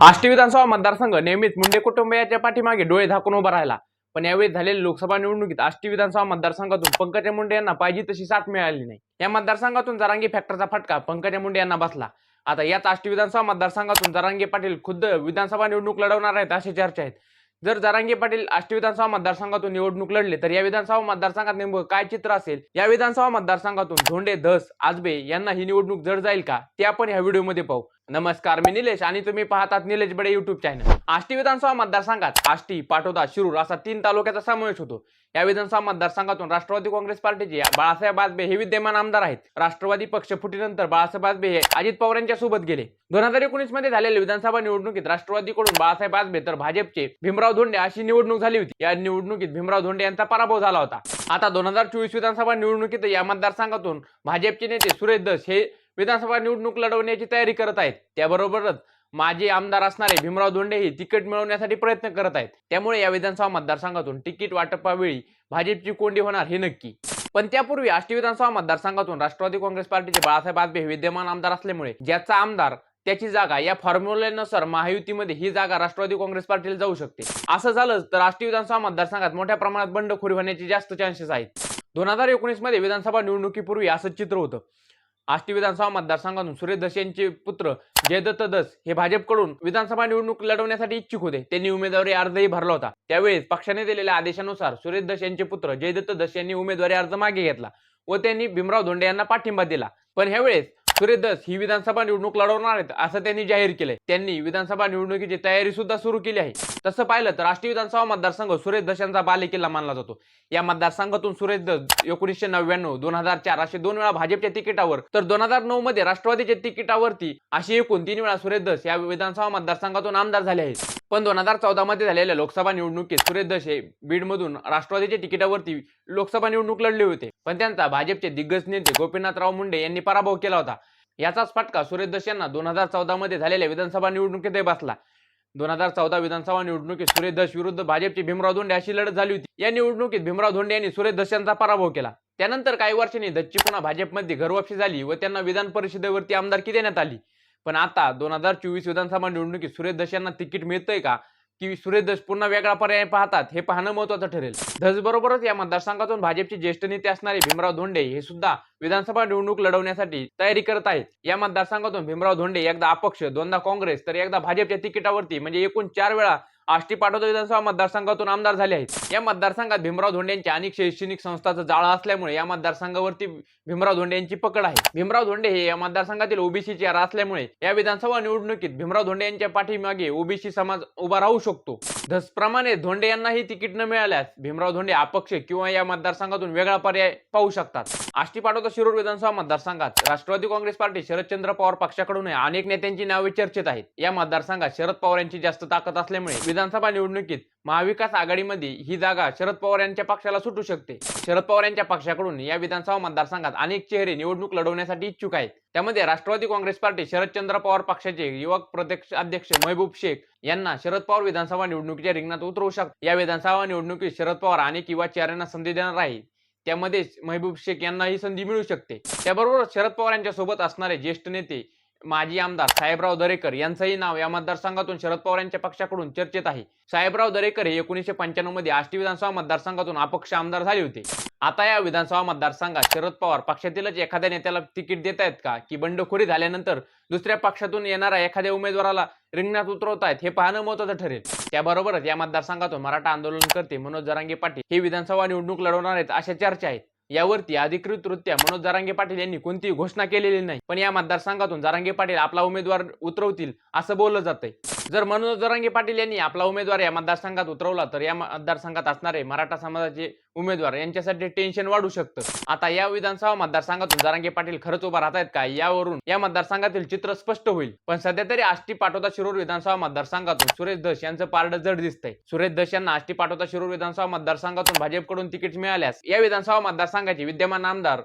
आष्टी विधानसभा मतदारसंघ नेहमीच मुंडे कुटुंबियाच्या पाठीमागे डोळे झाकून उभा राहिला. पण यावेळी झालेल्या लोकसभा निवडणुकीत आष्टी विधानसभा मतदारसंघातून पंकजा मुंडे यांना पाहिजे तशी साथ मिळाली नाही. या मतदारसंघातून जरांगी फॅक्टरचा फटका पंकजा मुंडे यांना बसला. आता याच आष्टी विधानसभा मतदारसंघातून जरांगे पाटील खुद्द विधानसभा निवडणूक लढवणार आहेत अशी चर्चा आहेत जर जरांगे पाटील आष्टी विधानसभा मतदारसंघातून निवडणूक लढले तर या विधानसभा मतदारसंघात नेमकं काय चित्र असेल? या विधानसभा मतदारसंघातून धोंडे धस आजबे यांना ही निवडणूक जड जाईल का? ते आपण या व्हिडिओमध्ये पाहू. नमस्कार मी निलेश आणि तुम्ही पाहतात निलेश बडे युट्यूब चॅनल आष्टी विधानसभा मतदारसंघात आष्टी पाटोदा शिरूर असा तीन तालुक्याचा समावेश होतो. या विधानसभा मतदारसंघातून राष्ट्रवादी काँग्रेस पार्टीचे बाळासाहेब आजबे हे विद्यमान आमदार आहेत. राष्ट्रवादी पक्ष फुटीनंतर बाळासाहेब आजबे हे अजित पवार यांच्या सोबत गेले. दोन हजार एकोणीसमध्ये झालेल्या विधानसभा निवडणुकीत राष्ट्रवादीकडून बाळासाहेब आजबे तर भाजपचे भीमराव धोंडे अशी निवडणूक झाली होती. या निवडणुकीत भीमराव धोंडे यांचा पराभव झाला होता. आता दोन हजार चोवीस विधानसभा निवडणुकीत या मतदारसंघातून भाजपचे नेते सुरेश दस हे विधानसभा निवडणूक लढवण्याची तयारी करत आहेत. त्याबरोबरच माजी आमदार असणारे भीमराव धोंडे हे तिकीट मिळवण्यासाठी प्रयत्न करत आहेत. त्यामुळे या विधानसभा मतदारसंघातून तिकीट वाटपावेळी भाजपची कोंडी होणार हे नक्की. पण त्यापूर्वी आष्टी विधानसभा मतदारसंघातून राष्ट्रवादी काँग्रेस पार्टीचे बाळासाहेब आजबे हे विद्यमान आमदार असल्यामुळे ज्याचा आमदार त्याची जागा या फॉर्म्युल्यानुसार महायुतीमध्ये ही जागा राष्ट्रवादी काँग्रेस पार्टीला जाऊ शकते. असं झालं तर राष्ट्रीय विधानसभा मतदारसंघात मोठ्या प्रमाणात बंडखोरी होण्याचे जास्त चान्सेस आहेत. दोन हजार एकोणीसमध्ये विधानसभा निवडणुकीपूर्वी असं चित्र होतं. आष्टी विधानसभा मतदारसंघातून सुरेश दस यांचे पुत्र जयदत्त दस हे भाजपकडून विधानसभा निवडणूक लढवण्यासाठी इच्छुक होते. त्यांनी उमेदवारी अर्जही भरला होता. त्यावेळेस पक्षाने दिलेल्या आदेशानुसार सुरेश दस यांचे पुत्र जयदत्त दस यांनी उमेदवारी अर्ज मागे घेतला व त्यांनी भीमराव धोंडे यांना पाठिंबा दिला. पण ह्यावेळेस सुरेश दस ही विधानसभा निवडणूक लढवणार आहेत असं त्यांनी जाहीर केलंय. त्यांनी विधानसभा निवडणुकीची तयारी सुद्धा सुरू केली आहे. तसं पाहिलं तर राष्ट्रीय विधानसभा मतदारसंघ सुरेश दस यांचा बालेकिल्ला मानला जातो. या मतदारसंघातून सुरेश दस एकोणीसशे नव्याण्णव दोन हजार चार असे दोन वेळा भाजपच्या तिकिटावर तर दोन हजार नऊ मध्ये राष्ट्रवादीच्या तिकिटावरती अशी एकूण तीन वेळा सुरेश दस या विधानसभा मतदारसंघातून आमदार झाले आहेत. पण दोन हजार चौदामध्ये झालेल्या लोकसभा निवडणुकीत सुरेश दशे हे बीडमधून राष्ट्रवादीच्या तिकिटावरती लोकसभा निवडणूक लढले होते. पण त्यांचा भाजपचे दिग्गज नेते गोपीनाथराव मुंडे यांनी पराभव केला होता. याचाच फटका सुरेश दशे यांना दोन हजार चौदामध्ये झालेल्या विधानसभा निवडणुकीतही बसला. दोन हजार चौदा विधानसभा निवडणुकीत सुरेश दश विरुद्ध भाजपचे भीमराव धोंडे अशी लढत झाली होती. या निवडणुकीत भीमराव धोंडे यांनी सुरेश दश यांचा पराभव केला. त्यानंतर काही वर्षांनी दच्ची पुन्हा भाजपमध्ये घरवापशी झाली व त्यांना विधान परिषदेवरती आमदारकी देण्यात आली. पण आता दोन हजार चोवीस विधानसभा निवडणुकीत सुरेश दश यांना तिकीट मिळतंय का? की सुरेश दश पुन्हा वेगळा पर्याय पाहतात हे पाहणं महत्वाचं ठरेल. धसबरोबरच या मतदारसंघातून भाजपचे ज्येष्ठ नेते असणारे भीमराव धोंडे हे सुद्धा विधानसभा निवडणूक लढवण्यासाठी तयारी करत आहेत. या मतदारसंघातून भीमराव धोंडे एकदा अपक्ष दोनदा काँग्रेस तर एकदा भाजपच्या तिकिटावरती म्हणजे एकूण चार वेळा आष्टी पाटोदा विधानसभा मतदारसंघातून आमदार झाले आहेत. या मतदारसंघात भीमराव धोंडे यांच्या अनेक शैक्षणिक संस्थाचं जाळं असल्यामुळे या मतदारसंघावरती भीमराव धोंडे यांची पकड आहे. भीमराव धोंडे हे या मतदारसंघातील ओबीसी चेहरा असल्यामुळे या विधानसभा निवडणुकीत भीमराव धोंडे यांच्या पाठीमागे ओबीसी समाज उभा राहू शकतो. धसप्रमाणे धोंडे यांनाही तिकीट न मिळाल्यास भीमराव धोंडे अपक्ष किंवा या मतदारसंघातून वेगळा पर्याय पाहू शकतात. आष्टी पाटोदा शिरूर विधानसभा मतदारसंघात. राष्ट्रवादी काँग्रेस पार्टी शरदचंद्र पवार पक्षाकडून अनेक नेत्यांची नावे चर्चेत आहेत. या मतदारसंघात शरद पवार यांची जास्त ताकद असल्यामुळे विधानसभा निवडणुकीत महाविकास आघाडीमध्ये ही जागा शरद पवार यांच्या पक्षाला सुटू शकते. शरद पवार यांच्या पक्षाकडून या विधानसभा मतदारसंघात अनेक चेहरे निवडणूक लढवण्यासाठी इच्छुक आहेत. त्यामध्ये राष्ट्रवादी काँग्रेस पार्टी शरदचंद्र पवार पक्षाचे युवक प्रदेश अध्यक्ष महबूब शेख यांना शरद पवार विधानसभा निवडणुकीच्या रिंगणात उतरवू शकतात या विधानसभा निवडणुकीत शरद पवार अनेक युवा चेहऱ्यांना संधी देणार आहे त्यामध्ये महबूब शेख यांना ही संधी मिळू शकते. त्याबरोबर शरद पवार यांच्या सोबत असणारे ज्येष्ठ नेते माजी आमदार साहेबराव दरेकर यांचंही नाव या मतदारसंघातून शरद पवार यांच्या पक्षाकडून चर्चेत आहे. साहेबराव दरेकर हे एकोणीसशे पंच्याण्णवमध्ये आष्टी विधानसभा मतदारसंघातून अपक्ष आमदार झाले होते. आता या विधानसभा मतदारसंघात शरद पवार पक्षातीलच एखाद्या नेत्याला तिकीट देत आहेत का? की बंडखोरी झाल्यानंतर दुसऱ्या पक्षातून येणाऱ्या एखाद्या उमेदवाराला रिंगणात उतरवत आहेत हे पाहणं महत्वाचं ठरेल. त्याबरोबरच या मतदारसंघातून मराठा आंदोलन करते मनोज जरांगे पाटील. हे विधानसभा निवडणूक लढवणार आहेत अशा चर्चा आहेत. यावरती अधिकृतरित्या मनोज जारांगे पाटील यांनी कोणतीही घोषणा केलेली नाही. पण या मतदारसंघातून जारांगे पाटील आपला उमेदवार उतरवतील असं बोललं जातंय. जर मनोज जरांगे पाटील यांनी आपला उमेदवार या मतदारसंघात उतरवला तर या मतदारसंघात असणारे मराठा समाजाचे उमेदवार यांच्यासाठी टेन्शन वाढू शकतं. आता या विधानसभा मतदारसंघातून जरांगे पाटील खरंच उभा राहत आहेत का? यावरून या मतदारसंघातील चित्र स्पष्ट होईल. पण सध्या तरी आष्टी पाटोदा शिरूर विधानसभा मतदारसंघातून सुरेश दश यांचं पारड जड दिसतंय. सुरेश दश यांना आष्टी पाटोदा शिरूर विधानसभा मतदारसंघातून भाजपकडून तिकीट मिळाल्यास या विधानसभा मतदारसंघाचे विद्यमान आमदार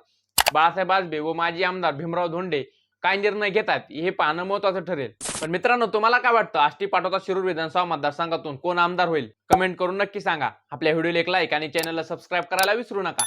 बाळासाहेब आजबे व माजी आमदार भीमराव धोंडे काय निर्णय घेतात हे पाहणं महत्वाचं ठरेल. पण मित्रांनो तुम्हाला काय वाटतं? आष्टी पाठवता शिरूर विधानसभा मतदारसंघातून कोण आमदार होईल? कमेंट करून नक्की सांगा. आपल्या व्हिडिओला एक लाईक आणि चॅनलला सबस्क्राईब करायला विसरू नका.